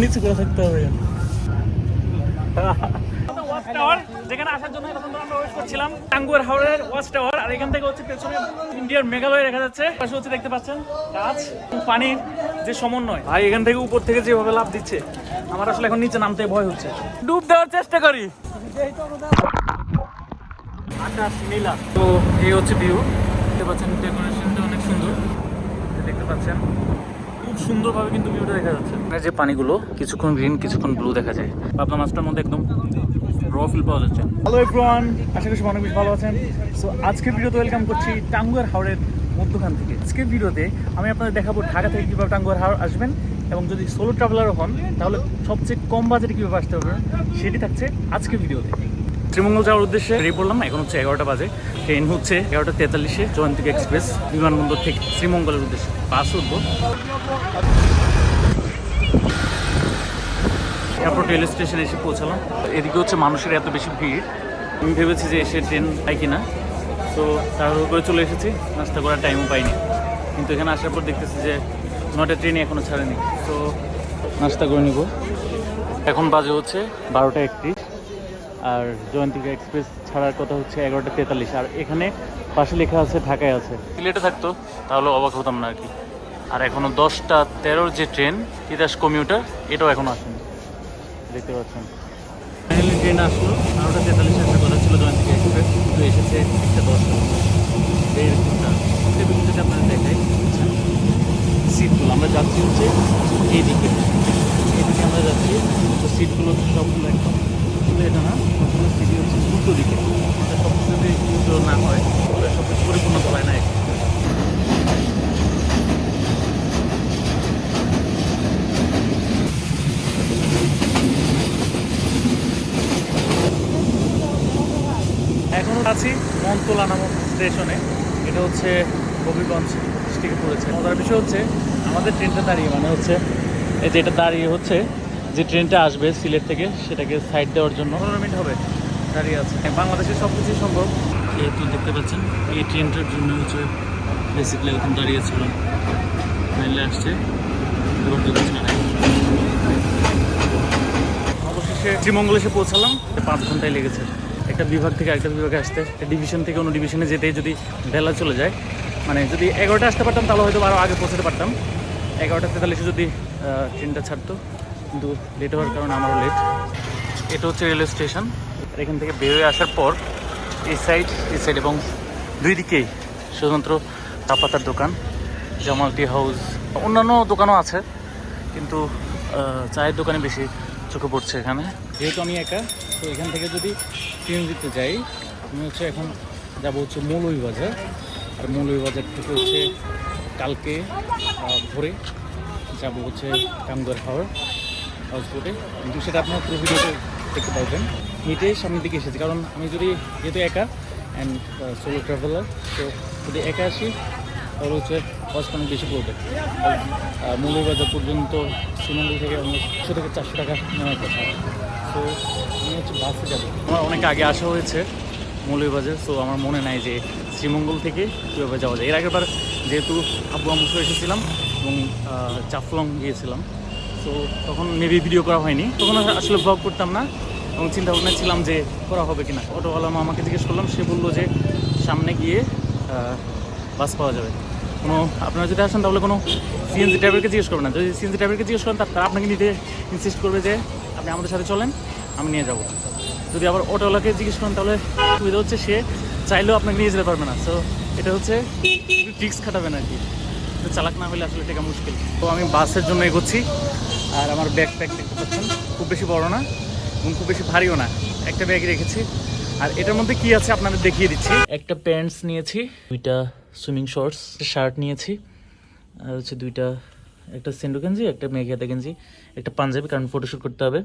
নিচে করে থাকতে হবে। ওয়াচ টাওয়ার যেখানে আসার জন্য ওয়াচ টাওয়ার আর এখান থেকে হচ্ছে পেছনে ইন্ডিয়ার মেঘালয় দেখা যাচ্ছে। পাশে হচ্ছে দেখতে পাচ্ছেন গাছ যে সমন্বয়। ভাই, এখান থেকে উপর থেকে যেভাবে লাভ দিচ্ছে, আমার আসলে এখন নিচে নামতে ভয় হচ্ছে। ডুব দেওয়ার চেষ্টা করি। নীলা। তো এই হচ্ছে ভিউ দেখতে পাচ্ছেন ডেকোরেশনটা অনেক সুন্দর। দেখতে পাচ্ছেন। সুন্দরভাবে কিন্তু ভিউটা দেখা যাচ্ছে। এখানে যে পানিগুলো কিছুক্ষণ গ্রিন কিছুক্ষণ ব্লু দেখা যায়। পাবনা মাছটার মধ্যে একদম র ফিল পাওয়া যাচ্ছে। হ্যালো এভরিওয়ান আশা করি সবাই অনেক বেশি ভালো আছেন। সো আজকের ভিডিওতে ওয়েলকাম করছি টাঙ্গুয়ার হাওড়ের মধ্যখান থেকে। আজকের ভিডিওতে আমি আপনাদের দেখাবো ঢাকা থেকে কীভাবে টাঙ্গুয়ার হাওড় আসবেন এবং যদি সোলো ট্রাভেলারও হন তাহলে সবচেয়ে কম বাজেটে কীভাবে আসতে পারবেন সেটি থাকছে আজকের ভিডিওতে। শ্রীমঙ্গল যাওয়ার উদ্দেশ্যে বেরিয়ে পড়লাম। এখন হচ্ছে এগারোটা বাজে। ট্রেন হচ্ছে এগারোটা তেতাল্লিশে জয়ন্তিকা এক্সপ্রেস, বিমানবন্দর থেকে শ্রীমঙ্গলের উদ্দেশ্যে। বাস উঠবো। এরপর রেল স্টেশনে এসে পৌঁছালাম। এদিকে হচ্ছে মানুষের এত বেশি ভিড়। আমি ভেবেছি যে এসে ট্রেন পাই কিনা। তো তাড়াহুড়ো করে চলে এসেছি। নাস্তা করার টাইমও পাইনি। কিন্তু এখানে আসার পর দেখতেছি যে নটা ট্রেনই এখনও ছাড়েনি। তো নাস্তা করে নিব। এখন বাজে হচ্ছে বারোটা একত্রিশ। আর জয়ন্তিকা এক্সপ্রেস ছাড়ার কথা হচ্ছে এগারোটা তেতাল্লিশ। আর এখানে পাশে লেখা আছে ঢাকায় আছে। সিলেটে থাকতো তাহলে অবাক হতাম না আর কি। আর এখনও দশটা তেরোর যে ট্রেন তিতাস কমিউটার এটাও এখনও আসেনি। দেখতে পাচ্ছেন। ফাইনালি ট্রেন আসলো বারোটা তেতাল্লিশে আসার কথা ছিল জয়ন্তিকা এক্সপ্রেস কিন্তু এসেছে একটা দশটা। এইরকমটা টেবিল যদি আপনারা দেখাই। সিটগুলো আমরা যাচ্ছি হচ্ছে এইদিকে এইদিকে আমরা যাচ্ছি তো সিটগুলো সবগুলো একদম কিন্তু এটা না সবগুলো সিটি হচ্ছে উল্টো দিকে। এটা সব কিছু যদি উল্টো না হয় তাহলে সব কিছু পরিপূর্ণ চলায় না এখনও আছি মন্তলা নামক স্টেশনে। এটা হচ্ছে হবিগঞ্জ ডিস্ট্রিক্টে পড়েছে। মজার বিষয় হচ্ছে, আমাদের ট্রেনটা দাঁড়িয়ে মানে হচ্ছে, এই যে এটা দাঁড়িয়ে হচ্ছে যে ট্রেনটা আসবে সিলেট থেকে সেটাকে সাইড দেওয়ার জন্য। পনেরো মিনিট হবে দাঁড়িয়ে আছে। হ্যাঁ, বাংলাদেশের সব কিছুই সম্ভব। যেহেতু দেখতে পাচ্ছেন এই ট্রেনটার জন্য হচ্ছে বেসিক্যালি এখন দাঁড়িয়েছিলাম মেনলে আসছে অবশেষে শ্রীমঙ্গল এসে পৌঁছালাম। পাঁচ ঘন্টায় লেগেছে। একটা বিভাগ থেকে আরেকটা বিভাগে আসতে। একটা ডিভিশন থেকে অন্য ডিভিশনে যেতেই যদি বেলা চলে যায় মানে যদি এগারোটা আসতে পারতাম তাহলে হয়তো আরও আগে পৌঁছাতে পারতাম। এগারোটা তেতাল্লিশে যদি ট্রেনটা ছাড়তো কিন্তু লেট হওয়ার কারণে আমারও লেট এটা হচ্ছে রেলওয়ে স্টেশন আর এখান থেকে বের হয়ে আসার পর এই সাইড এই সাইড এবং দুই দিকেই শুধুমাত্র চা দোকান জামাল টি হাউস অন্যান্য দোকানও আছে, কিন্তু চায়ের দোকানে বেশি চোখে পড়ছে এখানে। যেহেতু আমি একা, তো এখান থেকে যদি ট্রেন দিতে যাই, আমি হচ্ছে এখন যাব হচ্ছে মৌলভীবাজার আর মৌলভীবাজার থেকে হচ্ছে কালকে ভোরে যাব হচ্ছে কামদার হাওড়। হাউসবোটে কিন্তু সেটা আপনার পুরো ভিডিওতে দেখতে পারবেন। হেঁটে সামনের দিকে এসেছি। কারণ আমি যদি যেহেতু একা অ্যান্ড সোলো ট্রাভেলার তো যদি একা আসি, তাহলে হচ্ছে কস্ট অনেক বেশি পড়বে। মৌলভীবাজার পর্যন্ত শ্রীমঙ্গল থেকে একশো থেকে চারশো টাকা নেওয়ার কথা। তো আমি হচ্ছে বাসে যাব। আমার অনেক আগে আসা হয়েছে মৌলভীবাজার। সো আমার মনে নাই যে শ্রীমঙ্গল থেকে কীভাবে যাওয়া যায়। এর আগেরবার যেহেতু আব্বু আম্মু সহ এসেছিলাম এবং চাফলং গিয়েছিলাম। তো তখন মেবি ভিডিও করা হয়নি। তখন আসলে ব্লগ করতাম না এবং চিন্তা ভাবনা ছিলাম যে করা হবে কিনা। অটোওয়ালা মামাকে জিজ্ঞেস করলাম, সে বলল যে সামনে গিয়ে বাস পাওয়া যাবে। কোনো, আপনারা যদি আসেন তাহলে কোনো সিএনজি ড্রাইভারকে জিজ্ঞেস করবেন না। যদি সিএনজি ড্রাইভারকে জিজ্ঞেস করেন, তারা আপনাকে নিতে ইনসিস্ট করবে যে আপনি আমাদের সাথে চলেন, আমি নিয়ে যাব। যদি আবার অটোওয়ালাকে জিজ্ঞেস করেন, তাহলে সুবিধা হচ্ছে সে চাইলেও আপনাকে নিয়ে যেতে পারবে না। সো এটা হচ্ছে ট্রিক্স খাটাবেন আর কি। চালাক না হলে আসলে টেকা মুশকিল। তো আমি বাসের জন্য এগোচ্ছি। আর আমার ব্যাগ প্যাক দেখতে পাচ্ছেন। খুব বেশি বড় না এবং খুব বেশি ভারীও না। একটা ব্যাগ রেখেছি। আর এটার মধ্যে কি আছে আপনাদের দেখিয়ে দিচ্ছি। একটা প্যান্টস নিয়েছি, দুইটা সুইমিং শর্টস শার্ট নিয়েছি, আর হচ্ছে দুইটা, একটা সেন্ডো গেঞ্জি, একটা মেঘিয়াতা গেঞ্জি, একটা পাঞ্জাবি, কারণ ফটোশ্যুট করতে হবে।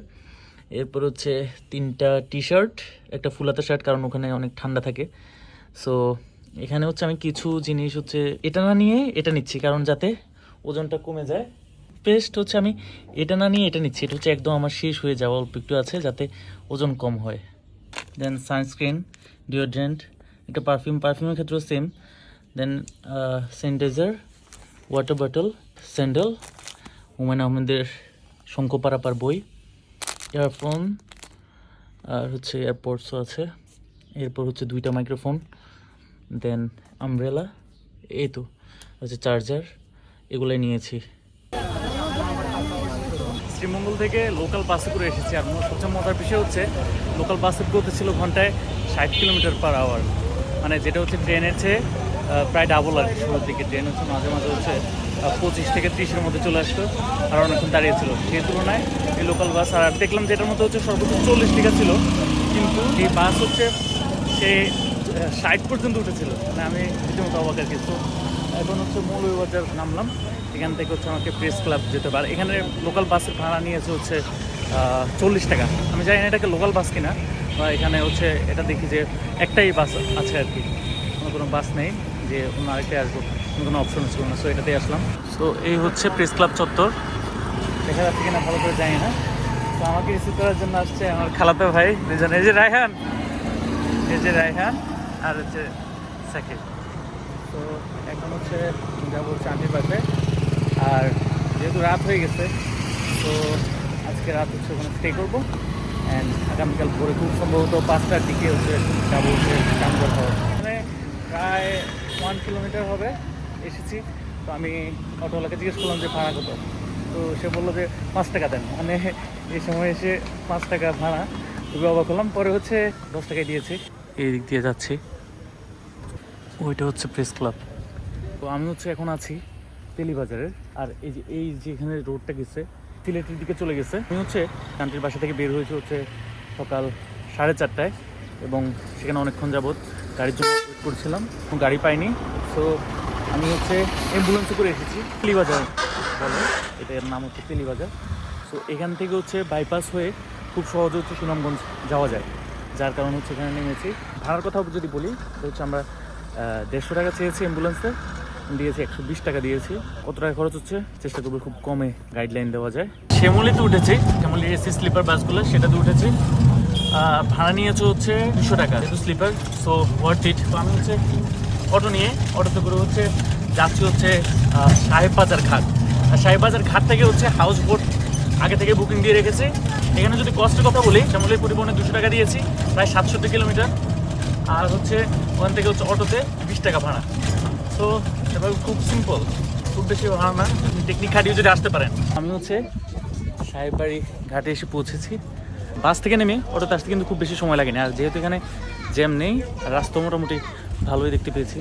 এরপর হচ্ছে তিনটা টি শার্ট একটা ফুলাতা শার্ট কারণ ওখানে অনেক ঠান্ডা থাকে। সো এখানে হচ্ছে আমি কিছু জিনিস হচ্ছে, এটা না নিয়ে এটা নিচ্ছি, কারণ যাতে ওজনটা কমে যায়। পেস্ট হচ্ছে আমি এটা না নিয়ে এটা নিচ্ছি। এটা হচ্ছে একদম আমার শেষ হয়ে যাওয়া, অল্প একটু আছে যাতে ওজন কম হয়। দেন সানস্ক্রিন ডিওড্রেন্ট একটা পারফিউম পারফিউমের ক্ষেত্রেও same then sanitizer water bottle sandal Humayun আহমেদের শঙ্কপারাপার বই। ইয়ারফোন আর হচ্ছে এয়ারপোর্টসও আছে। এরপর হচ্ছে দুইটা মাইক্রোফোন দেন আমব্রেলা এই তো, হচ্ছে চার্জার এগুলোই নিয়েছি। শ্রীমঙ্গল থেকে লোকাল বাসে করে এসেছি। আর সবচেয়ে মজার বিষয় হচ্ছে লোকাল বাসের গতি ছিল ঘন্টায় ষাট কিলোমিটার পার আওয়ার মানে যেটা হচ্ছে ট্রেনের চেয়ে প্রায় ডাবল আর শুরুর দিকে। ট্রেন হচ্ছে মাঝে মাঝে হচ্ছে পঁচিশ থেকে ত্রিশের মধ্যে চলে আসতো। আর অনেকক্ষণ দাঁড়িয়েছিল সেই তুলনায় এই লোকাল বাস আর দেখলাম যেটার মধ্যে হচ্ছে সর্বোচ্চ চল্লিশ টিকা ছিল। কিন্তু এই বাস হচ্ছে সে ষাট পর্যন্ত উঠেছিল। মানে আমি রীতিমতো অবাক আর কি। তো এখন হচ্ছে মৌলভীবাজার নামলাম। এখান থেকে হচ্ছে আমাকে প্রেস ক্লাব যেতে পারে এখানে লোকাল বাসের ভাড়া নিয়েছে হচ্ছে চল্লিশ টাকা। আমি জানি না এটাকে লোকাল বাস কিনা, বা এখানে হচ্ছে এটা দেখি যে একটাই বাস আছে আর কি। কোনো কোনো বাস নেই যে অন্য আরেকটাই আসব, কোনো কোনো অপশন ছিল না। সো এটাতেই আসলাম। সো এই হচ্ছে প্রেস ক্লাব চত্বর। দেখা যাচ্ছে কিনা, ভালো করে জানি না। তো আমাকে রিসিভ করার জন্য আসছে আমার খালাতো ভাই দুজন এই যে রায়হান, এই যে রায়হান, আর হচ্ছে সাকিব। তো এখন হচ্ছে যাব আন্টির বাসে আর যেহেতু রাত হয়ে গেছে তো আজকে রাত হচ্ছে ওখানে স্টে করব। অ্যান্ড আগামীকাল ভোরে খুব সম্ভবত পাঁচটার দিকে হচ্ছে যাব হচ্ছে চান্দর হওয়া মানে প্রায় ওয়ান কিলোমিটার হবে এসেছি। তো আমি অটোওয়ালাকে জিজ্ঞেস করলাম যে ভাড়া কত? তো সে বলল যে পাঁচ টাকা দেন। মানে এই সময় এসে পাঁচ টাকা ভাড়া। খুবই অবাক হলাম। পরে হচ্ছে দশ টাকায় দিয়েছি। এই দিক দিয়ে যাচ্ছি। ওইটা হচ্ছে প্রেস ক্লাব। তো আমি হচ্ছে এখন আছি তেলিবাজারের। আর এই যে এই যে এখানে রোডটা গেছে সিলেটের দিকে চলে গেছে। আমি হচ্ছে কান্ট্রির বাসা থেকে বের হয়েছে হচ্ছে সকাল সাড়ে চারটায় এবং সেখানে অনেকক্ষণ যাবৎ গাড়ির জন্য ওয়েট করছিলাম গাড়ি পাইনি। সো আমি হচ্ছে অ্যাম্বুলেন্সে করে এসেছি, তেলিবাজার বলে। এটা এর নাম হচ্ছে তেলিবাজার। সো এখান থেকে হচ্ছে বাইপাস হয়ে খুব সহজে হচ্ছে সুনামগঞ্জ যাওয়া যায়। যার কারণে হচ্ছে এখানে নেমেছি। ভাড়ার কথা যদি বলি, তো হচ্ছে আমরা দেড়শো টাকা চেয়েছি অ্যাম্বুলেন্সে দিয়েছি একশো বিশ টাকা দিয়েছি। কত টাকা খরচ হচ্ছে? চেষ্টা করব খুব কমে গাইডলাইন দেওয়া যায়। শ্যামলিতে উঠেছি। শ্যামলি এসি স্লিপার বাসগুলো সেটাতে উঠেছি। ভাড়া নিয়েছে হচ্ছে দুশো টাকা যেহেতু স্লিপার সো ওয়ার্থ ইট তো আমি হচ্ছে অটো নিয়ে অটোতে করে হচ্ছে যাচ্ছি হচ্ছে আহ, সাহেব বাজার ঘাট। আর সাহেব বাজার ঘাট থেকে হচ্ছে হাউস বোট আগে থেকে বুকিং দিয়ে রেখেছি। এখানে যদি কষ্টের কথা বলি শ্যামলি পরিবহনে দুশো টাকা দিয়েছি প্রায় সাতষট্টি কিলোমিটার। আর হচ্ছে ওখান থেকে হচ্ছে অটোতে বিশ টাকা ভাড়া। তো এবার খুব সিম্পল খুব বেশি ভাড়া না। টেকনিক খাটিয়ে যদি আসতে পারেন। আমি হচ্ছে সাহেব বাড়ি ঘাটে এসে পৌঁছেছি। বাস থেকে নেমে অটোতে আসতে কিন্তু খুব বেশি সময় লাগেনি। আর যেহেতু এখানে জ্যাম নেই রাস্তা মোটামুটি ভালোই দেখতে পেয়েছি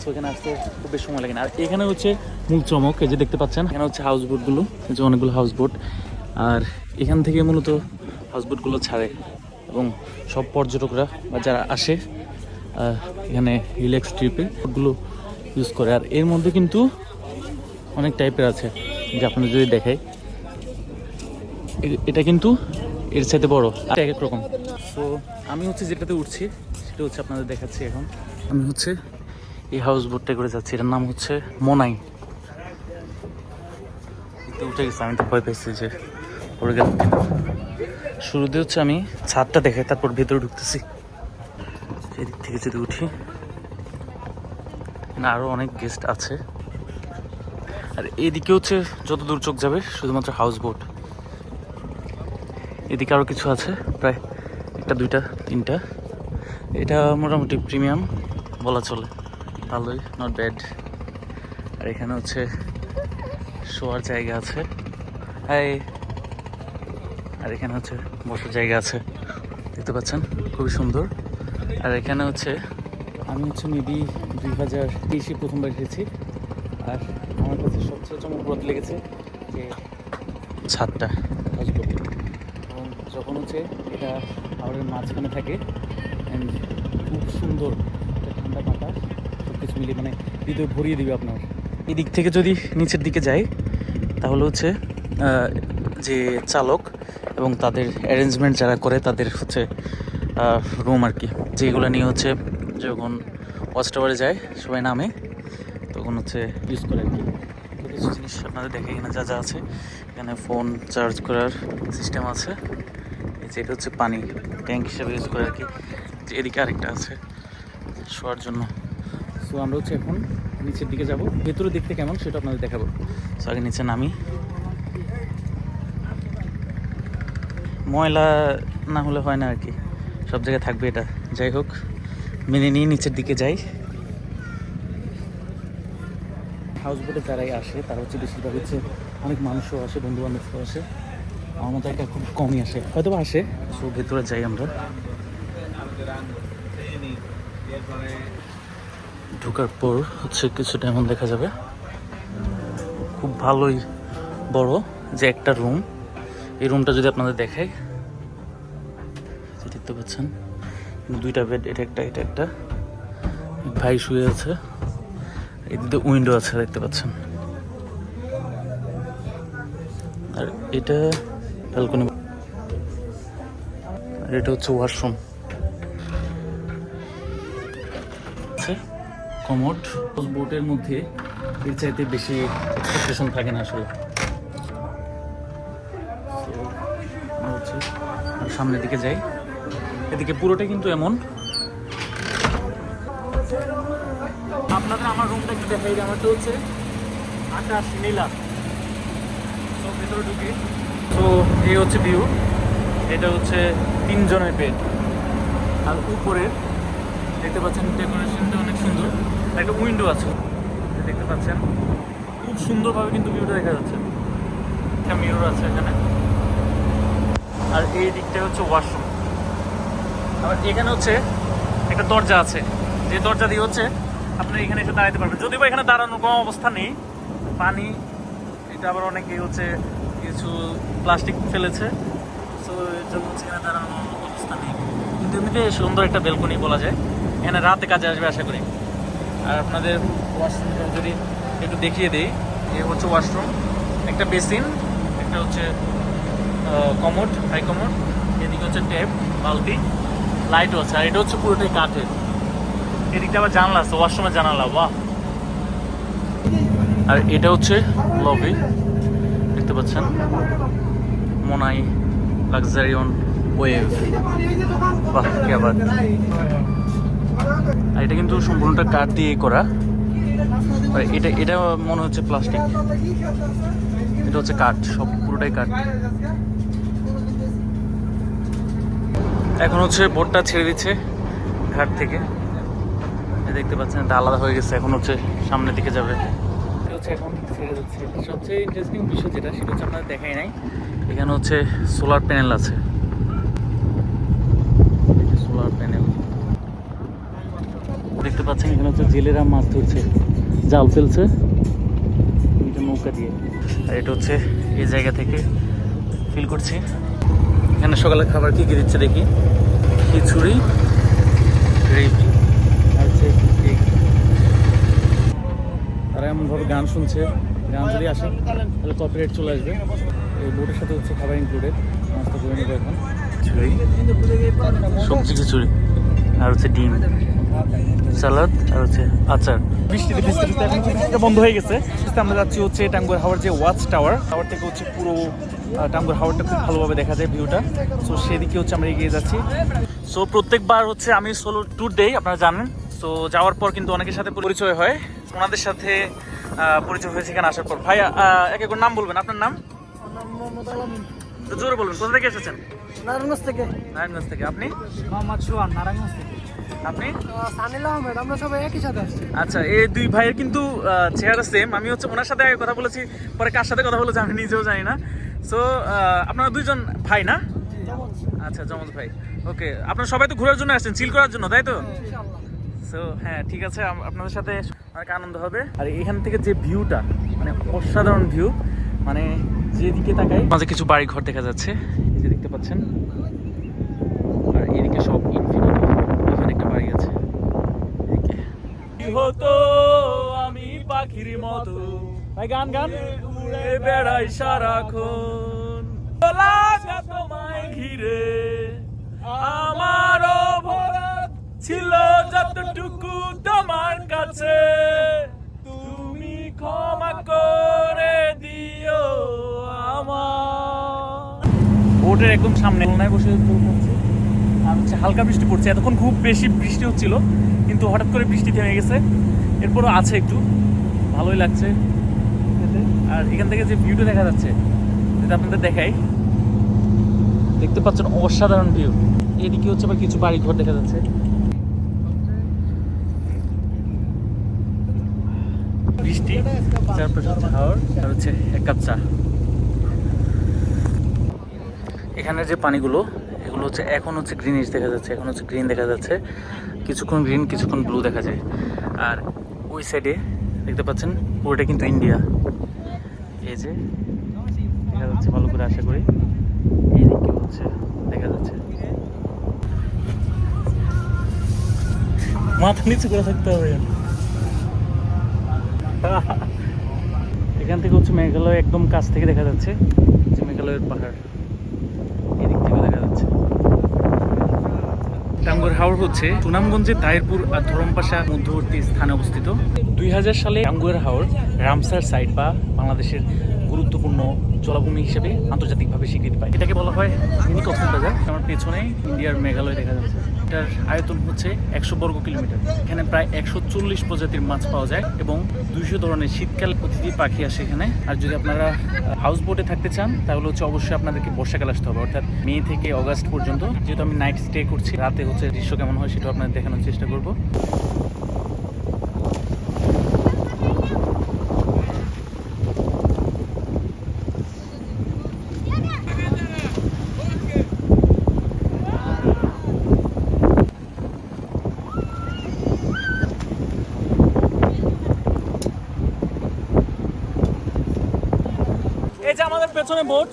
সো এখানে আসতে খুব বেশি সময় লাগে না আর এখানে হচ্ছে মূল চমক, এই যে দেখতে পাচ্ছেন, এখানে হচ্ছে হাউস বোটগুলো যে অনেকগুলো হাউস বোট আর এখান থেকে মূলত হাউস বোটগুলো ছাড়ে। এবং সব পর্যটকরা বা যারা আসে এখানে রিল্যাক্স ট্রিপে ওগুলো ইউজ করে। আর এর মধ্যে কিন্তু অনেক টাইপের আছে, যে আপনাদের যদি দেখাই। এটা কিন্তু এর সাথে বড়। এক এক রকম। সো আমি হচ্ছে যেটাতে উঠছি, সেটা হচ্ছে আপনাদের দেখাচ্ছি এখন। আমি হচ্ছে এই হাউস বোটটা করে যাচ্ছি, এটার নাম হচ্ছে মোনাই। উঠে গেছে, আমি তো ভয় পেয়েছি যে পড়ে গেল শুরুতে হচ্ছে আমি ছাদটা দেখে তারপর ভেতরে ঢুকতেছি। এদিক থেকে যদি উঠি না আরও অনেক গেস্ট আছে। আর এদিকে হচ্ছে যত দূর চোখ যাবে, শুধুমাত্র হাউস বোট এদিকে আরও কিছু আছে, প্রায় একটা, দুইটা, তিনটা। এটা মোটামুটি প্রিমিয়াম বলা চলে। ভালোই নট ব্যাড আর এখানে হচ্ছে শোয়ার জায়গা আছে। আর এখানে হচ্ছে বসার জায়গা আছে। দেখতে পাচ্ছেন? খুবই সুন্দর। আর এখানে হচ্ছে, আমি হচ্ছে মেবি দুই হাজার তেইশে প্রথমবার এসেছি। আর আমার কাছে সবচেয়ে চমকপ্রদ লেগেছে যে ছাদটা। এবং যখন হচ্ছে এটা হাওড়ের মাঝখানে থাকে অ্যান্ড খুব সুন্দর একটা ঠান্ডা বাতাস সব কিছু মিলিয়ে মানে হৃদয় ভরিয়ে দিবে আপনার। এদিক থেকে যদি নিচের দিকে যাই তাহলে হচ্ছে যে চালক এবং তাদের অ্যারেঞ্জমেন্ট যারা করে তাদের হচ্ছে রুম আর কি। যেগুলো নিয়ে হচ্ছে যখন ওয়াচ টাওয়ারে যায়, সবাই নামে। তখন হচ্ছে ইউজ করে আর কি। কিছু জিনিস আপনাদের দেখে এখানে যা যা আছে। এখানে ফোন চার্জ করার সিস্টেম আছে। এই যে এটা হচ্ছে পানি ট্যাঙ্ক হিসেবে ইউজ করে আর কি। এদিকে আরেকটা আছে, শোয়ার জন্য। সো আমরা হচ্ছে এখন নিচের দিকে যাব। ভেতরে দেখতে কেমন সেটা আপনাদের দেখাবো। সো আগে নিচে নামি। ময়লা না হলে হয় না আর কি। সব জায়গায় থাকবে এটা। যাই হোক। মেনে নিয়ে নিচের দিকে যাই। হাউস বোটে যারাই আসে তারা হচ্ছে বেশিরভাগ হচ্ছে অনেক মানুষও আসে বন্ধু বান্ধব আসে। আমার মতো একটা খুব কমই আসে। হয়তো বা আসে। সো ভেতরে যাই আমরা। ঢোকার পর হচ্ছে কিছুটা এমন দেখা যাবে। খুব ভালোই বড় যে একটা রুম এই রুমটা যদি আপনাদের দেখাই দেখতে পাচ্ছেন। দুইটা বেড এটা একটা এটা একটা। ভাই শুয়ে আছে। এদিকে উইন্ডো আছে, দেখতে পাচ্ছেন। আর এটা ব্যালকনি আর এটা হচ্ছে ওয়াশরুম কমোড বোটের মধ্যে এর চাইতে বেশি এক্সপেকটেশন থাকে না আসলে। সামনের দিকে যাই। এদিকে পুরোটা কিন্তু এমন। আপনাদের আমার রুমটা একটু দেখাই আমারটা হচ্ছে আকাশ, নীলা। তো ভেতরে ঢুকি। তো এই হচ্ছে ভিউ এটা হচ্ছে তিনজনের বেড আর উপরে দেখতে পাচ্ছেন ডেকোরেশনটা অনেক সুন্দর। একটা উইন্ডো আছে। দেখতে পাচ্ছেন, খুব সুন্দরভাবে কিন্তু ভিউটা দেখা যাচ্ছে। একটা মিরর আছে এখানে। আর এই দিকটা হচ্ছে ওয়াশরুম আবার এখানে হচ্ছে একটা দরজা আছে। যে দরজা দিয়ে হচ্ছে আপনি এখানে এসে দাঁড়াতে পারবেন। যদিও বা এখানে দাঁড়ানোর কোনো অবস্থা নেই, পানি, এটা আবার অনেকেই হচ্ছে কিছু প্লাস্টিক ফেলেছে। সো এর জন্য হচ্ছে এখানে দাঁড়ানোর অবস্থা নেই। কিন্তু এমনিতে সুন্দর একটা বেলকনি বলা যায়। এখানে রাতে কাজে আসবে আশা করি। আর আপনাদের ওয়াশরুমটা যদি একটু দেখিয়ে দিই, এ হচ্ছে ওয়াশরুম। একটা বেসিন, একটা হচ্ছে কমোড, হাই কমোড, এদিকে হচ্ছে ট্যাপ, বালতি। লাইটও আছে, আর এটা হচ্ছে পুরোটাই কাঠের। এদিকটা আবার জানলা আছে, ওয়াশরুমের জানালা, বাহ। আর এটা হচ্ছে লবি দেখতে পাচ্ছেন? মোনাই লাক্সারিয়ন ওয়েভ বাহ, কি আবার। আর এটা কিন্তু সম্পূর্ণটা কাঠ দিয়ে করা। আর এটা এটা মনে হচ্ছে প্লাস্টিক এটা হচ্ছে কাঠ, সব পুরোটাই কাঠ। এখন হচ্ছে বোটটা ছেড়ে দিচ্ছে ঘাট থেকে। দেখতে পাচ্ছেন, এটা আলাদা হয়ে গেছে, এখন হচ্ছে সামনের দিকে যাবে। হচ্ছে এখন ছেড়ে যাচ্ছে সবচেয়ে ইন্টারেস্টিং বিষয় যেটা, সেটা হচ্ছে আপনাদের দেখাই নাই। এখানে হচ্ছে সোলার প্যানেল আছে। সোলার প্যানেল দেখতে পাচ্ছেন, এখানে হচ্ছে জেলেরা মাছ ধরছে। জাল ফেলছে। নৌকা দিয়ে। আর এটা হচ্ছে এই জায়গা থেকে ফিল করছি। এখানে সকালে খাবার কি কি দিচ্ছে দেখি? খিচুড়ি গ্রেভি আর হচ্ছে egg। তারা এমনভাবে গান শুনছে। গান যদি আসে তাহলে কপিরাইট চলে আসবে। এই বোটের সাথে হচ্ছে খাবার ইনক্লুডেড নাস্তা করে নেব এখন। খিচুড়ি সবজি খিচুড়ি আর হচ্ছে ডিম সালাদ আর হচ্ছে আচার। বৃষ্টিতে ভিজতে ভিজতে এখন বৃষ্টিটা বন্ধ হয়ে গেছে। আমরা যাচ্ছি হচ্ছে টাঙ্গুয়ার হাওয়ার যে ওয়াচ টাওয়ার টাওয়ার থেকে হচ্ছে পুরো আহ, টাঙ্গুয়ার খুব ভালোভাবে দেখা যায় ভিউটা। সো সেদিকে হচ্ছে আমরা এগিয়ে যাচ্ছি। সো প্রত্যেকবার হচ্ছে আমি সোলো ট্যুর দেই আপনারা জানেন। তো যাওয়ার পর কিন্তু অনেকের সাথে পরিচয় হয়। ওনাদের সাথে পরিচয় হয়েছে এখানে আসার পর। ভাই এক একবার নাম বলবেন আপনার নাম? জোরে বলবেন কোথা থেকে এসেছেন? নারায়ণগঞ্জ থেকে। নারায়ণগঞ্জ থেকে। আপনি? মোহাম্মদ সোহান নারায়ণগঞ্জ থেকে। আপনি? সানিল আহমেদ আমরা সবাই একই সাথে আসছি। আচ্ছা এই দুই ভাইয়ের কিন্তু চেহারা সেম আমি হচ্ছে ওনার সাথে আগে কথা বলেছি পরে কার সাথে কথা বলেছি আমি নিজেও জানি না। সো আপনারা দুইজন ভাই না? আচ্ছা জমজ ভাই। ওকে আপনারা সবাই তো ঘোরার জন্য আসছেন চিল করার জন্য তাই তো? সো হ্যাঁ ঠিক আছে আপনাদের সাথে অনেক আনন্দ হবে। আর এখান থেকে যে ভিউটা মানে অসাধারণ ভিউ মানে যেদিকে তাকাই মাঝে কিছু বাড়ি ঘর দেখা যাচ্ছে এই যে দেখতে পাচ্ছেন। আর এদিকে সব ইনফিনিটি এখানে একটা বাড়ি আছে। হতো আমি পাখির মতো। ভাই গান গান। বেড়াই সারাক্ষণ। লাগা তোমায় ঘিরে। আমারও ভরা ছিল যতটুকু তোমার কাছে। তুমি ক্ষমা করে দিও আমার। বোটের একদম সামনে নাই বসে আর হচ্ছে হালকা বৃষ্টি পড়ছে। এতক্ষণ খুব বেশি বৃষ্টি হচ্ছিল, কিন্তু হঠাৎ করে বৃষ্টি থেমে গেছে। এরপরও আছে একটু। ভালোই লাগছে। আর এখান থেকে যে ভিউটা দেখা যাচ্ছে, যেটা আপনাদের দেখাই। দেখতে পাচ্ছেন অসাধারণ ভিউ এদিকে হচ্ছে আবার কিছু বাড়ি ঘর দেখা যাচ্ছে। বৃষ্টি আর হচ্ছে এক কাপ চা। এখানে যে পানিগুলো, এগুলো হচ্ছে এখন হচ্ছে গ্রিনিশ দেখা যাচ্ছে, এখন হচ্ছে গ্রিন দেখা যাচ্ছে। কিছুক্ষণ গ্রিন কিছুক্ষণ ব্লু দেখা যায়। আর ওই সাইডে দেখতে পাচ্ছেন, পুরোটা কিন্তু ইন্ডিয়া এই দেখা যাচ্ছে ভালো করে আশা করি। এই দিক হচ্ছে, দেখা যাচ্ছে। মাথা নিচু করে থাকতে হবে এখান। থেকে হচ্ছে মেঘালয় একদম কাছ থেকে দেখা যাচ্ছে। যে মেঘালয়ের পাহাড় এদিক থেকে দেখা যাচ্ছে টাঙ্গুর হাওর হচ্ছে সুনামগঞ্জের দায়েরপুর আর ধরমপাশা মধ্যবর্তী স্থানে অবস্থিত। দুই হাজার সালে টাঙ্গুয়ার হাওর রামসার সাইট বা বাংলাদেশের গুরুত্বপূর্ণ জলাভূমি হিসেবে আন্তর্জাতিকভাবে স্বীকৃতি পায়। এটাকে বলা হয় মিনি কক্সবাজার আমার পেছনে ইন্ডিয়ার মেঘালয় দেখা যাচ্ছে। এটার আয়তন হচ্ছে একশো বর্গ কিলোমিটার। এখানে প্রায় একশো চল্লিশ প্রজাতির মাছ পাওয়া যায় এবং দুইশো ধরনের শীতকাল অতিথি পাখি আসে এখানে। আর যদি আপনারা হাউস বোটে থাকতে চান, তাহলে হচ্ছে অবশ্যই আপনাদেরকে বর্ষাকাল আসতে হবে। অর্থাৎ মে থেকে অগাস্ট পর্যন্ত যেহেতু আমি নাইট স্টে করছি, রাতে হচ্ছে দৃশ্য কেমন হয় সেটাও আপনাদের দেখানোর চেষ্টা করব। যে আমাদের পেছনে বোট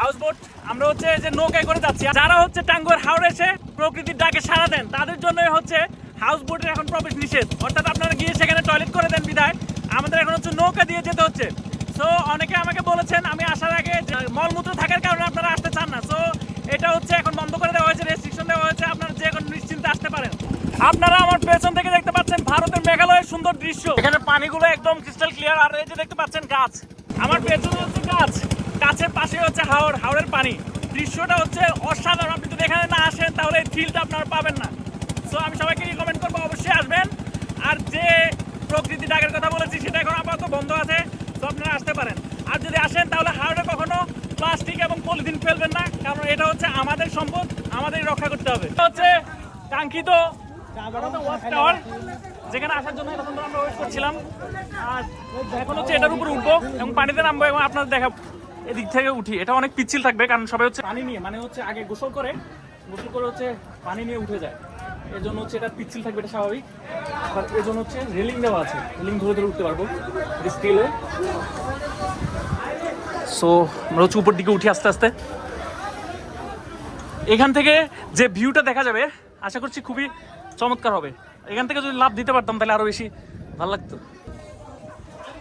হাউস বোট আমরা হচ্ছে যে নৌকায় করে যাচ্ছি। যারা হচ্ছে টাঙ্গুয়ার হাওড় এসে প্রকৃতির ডাকে সাড়া দেন, তাদের জন্যই হচ্ছে হাউস বোটের এখন প্রবেশ নিষেধ। অর্থাৎ আপনারা গিয়ে সেখানে টয়লেট করে দেন বিদায়। আমাদের এখন হচ্ছে নৌকা দিয়ে যেতে হচ্ছে। সো অনেকে আমাকে বলেছেন, আমি আসার আগে মলমূত্র থাকার কারণে আপনারা আসতে চান না। সো এটা হচ্ছে এখন বন্ধ করে দেওয়া হয়েছে রেস্ট্রিকশন দেওয়া হয়েছে। আপনারা যে কোনো নিশ্চিন্তে আসতে পারেন। আপনারা আমার পেছন থেকে দেখতে পাচ্ছেন ভারতের মেঘালয়ের সুন্দর দৃশ্য। এখানে পানিগুলো একদম ক্রিস্টাল ক্লিয়ার আর এই যে দেখতে পাচ্ছেন গাছ। আমার পেছনে হচ্ছে গাছ গাছের পাশে হচ্ছে হাওড় হাওড়ের পানি। দৃশ্যটা হচ্ছে অসাধারণ। আপনি যদি এখানে না আসেন, তাহলে এই ফিলটা আপনারা পাবেন না। সো আমি সবাইকে রিকমেন্ড করব অবশ্যই আসবেন। আর যে প্রকৃতি ডাকের কথা বলেছি, সেটা এখন আপাতত বন্ধ আছে। তো আপনারা আসতে পারেন। আর যদি আসেন, তাহলে হাওড়ে কখনো প্লাস্টিক এবং পলিথিন ফেলবেন না। কারণ এটা হচ্ছে আমাদের সম্পদ, আমাদেরই রক্ষা করতে হবে। এটা হচ্ছে কাঙ্ক্ষিত যেখানে আসার জন্য এতক্ষণ আমরা ওয়েট করছিলাম। আর এখন হচ্ছে এটার উপরে উঠবো এবং পানিতে নামবো এবং আপনাদের দেখাবো। এদিক থেকে উঠি। এটা অনেক পিচ্ছিল থাকবে কারণ সবাই হচ্ছে পানি নিয়ে মানে হচ্ছে আগে গোসল করে গোসল করে হচ্ছে পানি নিয়ে উঠে যায়। এর জন্য হচ্ছে এটা পিচ্ছিল থাকবে এটা স্বাভাবিক। আর এর জন্য হচ্ছে রেলিং দেওয়া আছে রেলিং ধরে ধরে উঠতে পারব স্টিলে সো আমরা হচ্ছে উপর দিকে উঠি আস্তে আস্তে। এখান থেকে যে ভিউটা দেখা যাবে আশা করছি খুবই চমৎকার হবে। এখান থেকে যদি লাভ দিতে পারতাম তাহলে আরও বেশি ভালো লাগতো।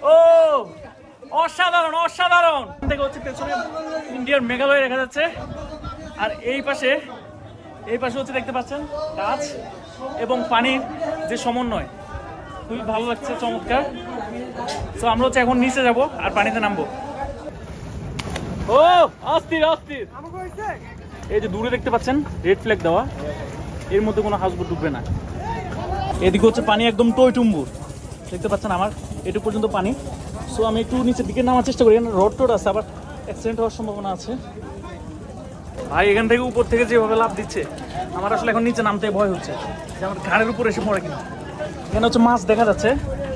ও, অসাধারণ অসাধারণ। থেকে হচ্ছে পেছনে ইন্ডিয়ার মেঘালয় দেখা যাচ্ছে। আর এই পাশে এই পাশে হচ্ছে দেখতে পাচ্ছেন গাছ এবং পানির যে সমন্বয়। খুবই ভালো লাগছে, চমৎকার। তো আমরা হচ্ছে এখন নিচে যাব আর পানিতে নামবো। ও, অস্থির অস্থির। এই যে দূরে দেখতে পাচ্ছেন রেড ফ্ল্যাগ দেওয়া। এর মধ্যে কোনো হাউসবোট ডুববে না। এদিকে হচ্ছে পানি একদম টই টুম্বুর দেখতে পাচ্ছেন আমার এটুকু পর্যন্ত পানি। সো আমি একটু নিচের দিকে নামার চেষ্টা করি। এখানে রড টোড আছে আবার অ্যাক্সিডেন্ট হওয়ার সম্ভাবনা আছে। ভাই এখান থেকে উপর থেকে যেভাবে লাভ দিচ্ছে আমার আসলে এখন নিচে নামতে ভয় হচ্ছে। যে আমার ঘাড়ের উপর এসে পড়ে কিনা। এখানে হচ্ছে মাছ দেখা যাচ্ছে।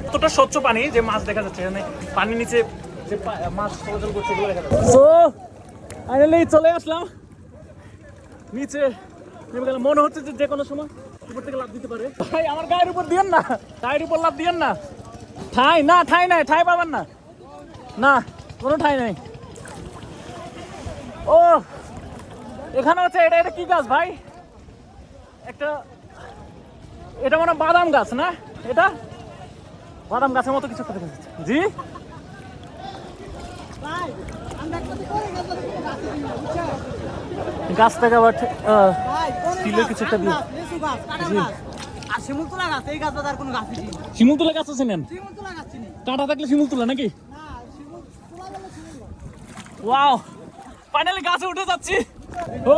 এতটা স্বচ্ছ পানি যে মাছ দেখা যাচ্ছে। এখানে পানির নিচে যে মাছ চলাচল করছে এগুলো দেখা যাচ্ছে। সো ফাইনালি চলে আসলাম। নিচে নেমে গেলাম। মনে হচ্ছে যে যে কোনো সময় উপর থেকে লাভ দিতে পারে। ভাই আমার গায়ের উপর দিয়েন না। গায়ের উপর লাভ দিয়েন না। ঠাই না ঠাই নাই ঠাই পাবেন না। না কোনো ঠাই নাই। ও এখানে হচ্ছে এটা এটা কি গাছ ভাই? একটা এটা মনে বাদাম গাছ না? এটা? বাদাম গাছের মতো কিছু একটা দেখা জি? গাছ থেকে আবার স্টিলের কিছু একটা দিয়ে। জি। আর শিমুল গাছ এই গাছ কোনো গাছই নেই। শিমুল গাছ আছে নেন? শিমুল গাছ নেই। কাঁটা থাকলে শিমুল তুলা নাকি ওয়াও ফাইনালি গাছে উঠে যাচ্ছি। ও!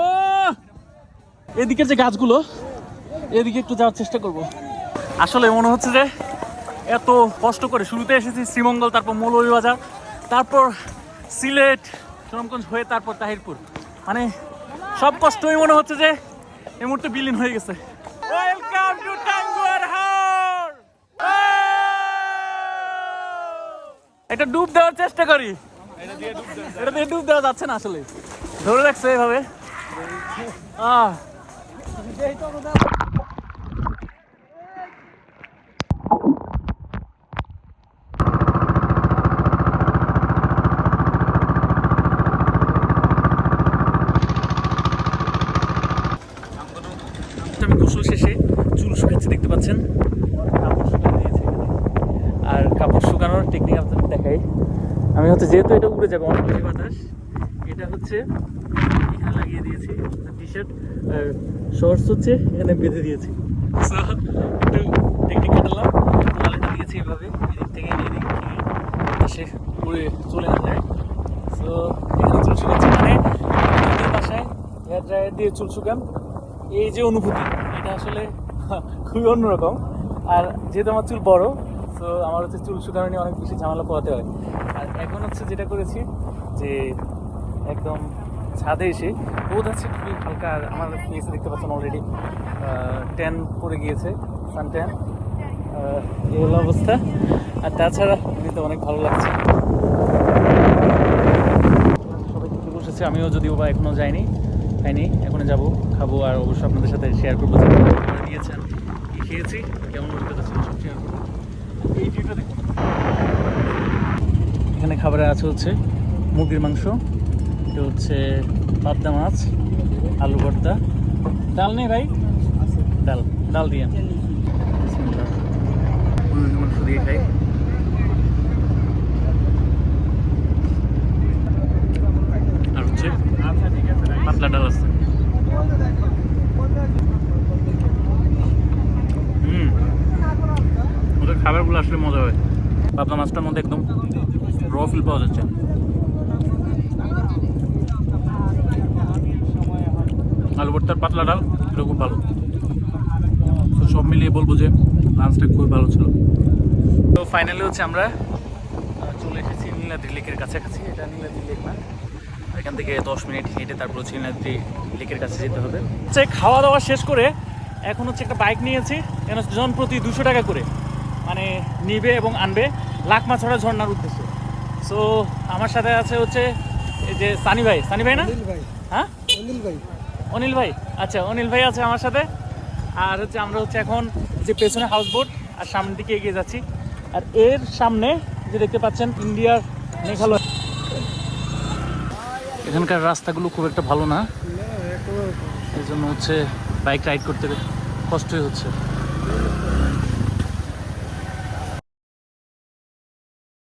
এদিকে যে গাছগুলো এদিকে একটু যাওয়ার চেষ্টা করব। আসলে মনে হচ্ছে যে এত কষ্ট করে শুরুতে এসেছি শ্রীমঙ্গল তারপর মৌলভীবাজার তারপর সিলেট সুনামগঞ্জ হয়ে তারপর তাহিরপুর। মানে সব কষ্টই মনে হচ্ছে যে এই মুহূর্তে বিলীন হয়ে গেছে। ওয়েলকাম টু টাঙ্গুয়ার হাওর এটা ডুব দেওয়ার চেষ্টা করি। এটা দিয়ে ডুব দেওয়া যাচ্ছে না আসলে। ধরে রাখছে এভাবে আহ আমি গোসল শেষে চুল শুকাচ্ছি দেখতে পাচ্ছেন কাপড় শুকানো দিয়েছে আর কাপড় শুকানোর টেকনিক আপনাদের দেখাই। আমি হচ্ছে যেহেতু এটা উড়ে যাবে অনেক বেশি বাতাস এটা হচ্ছে এখানে লাগিয়ে দিয়েছি। টি শার্ট আর শর্টস হচ্ছে এখানে বেঁধে দিয়েছি। So, একটু টেকনিক কাটালাম তালেটা দিয়েছি এভাবে এদিক থেকে এদিক পাশে উড়ে চলে না যায়। সো এখানে চুল শুকাচ্ছি মানে বাসায় হেয়ার ড্রায়ার দিয়ে চুল শুকান। এই যে অনুভূতি এটা আসলে খুবই অন্যরকম। আর যেহেতু আমার চুল বড় তো আমার হচ্ছে চুল শুকানো নিয়ে অনেক বেশি ঝামেলা পোহাতে হয়। আর এখন হচ্ছে যেটা করেছি যে একদম ছাদে এসে, রোদ আছে খুবই হালকা, আর আমার ফেসে দেখতে পাচ্ছেন অলরেডি ট্যান পড়ে গিয়েছে সান ট্যান এই হলো অবস্থা। আর তাছাড়া এমনিতে অনেক ভালো লাগছে। সবাই বসেছে, আমিও যদিও বা এখনও যাইনি। খাইনি এখনও যাব খাব আর অবশ্যই আপনাদের সাথে শেয়ার করব দিয়েছেন কি খেয়েছি কেমন অভিজ্ঞতা ছিল সব শেয়ার করব। এই ভিউটা দেখুন। এখানে খাবারে আছে হচ্ছে মুরগির মাংস এটা হচ্ছে পাবদা মাছ আলু ভর্তা। ডাল নেই ভাই? ডাল ডাল দিয়ে। দিয়ে খাই। পাতলা ডাল আছে ওদের খাবারগুলো আসলে মজা হয়। পাবদা মাছটার মধ্যে একদম র ফিল পাওয়া যাচ্ছে। আলু ভর্তার পাতলা ডাল এটা খুব ভালো। তো সব মিলিয়ে বলব যে লাঞ্চটা খুবই ভালো ছিল। তো ফাইনালি হচ্ছে আমরা চলে এসেছি নীলাদ্রি লেকের কাছাকাছি। এটা নীলাদ্রি লেক না? এখান থেকে দশ মিনিট হেঁটে তারপর নীলাদ্রি লেকের কাছে যেতে হবে। হচ্ছে খাওয়া দাওয়া শেষ করে এখন হচ্ছে একটা বাইক নিয়েছি এখানে জন প্রতি দুশো টাকা করে মানে নিবে এবং আনবে লাকমাছড়া ঝর্ণার উদ্দেশ্যে। সো আমার সাথে আছে হচ্ছে এই যে সানি ভাই সানি ভাই না? ভাই। হ্যাঁ? অনিল ভাই। অনিল ভাই আচ্ছা অনিল ভাই আছে আমার সাথে। আর হচ্ছে আমরা হচ্ছে এখন যে পেছনে হাউস বোট আর সামনের দিকে এগিয়ে যাচ্ছি। আর এর সামনে যে দেখতে পাচ্ছেন ইন্ডিয়ার মেঘালয়। এখানকার রাস্তাগুলো খুব একটা ভালো না। এই জন্য হচ্ছে বাইক রাইড করতে কষ্টই হচ্ছে।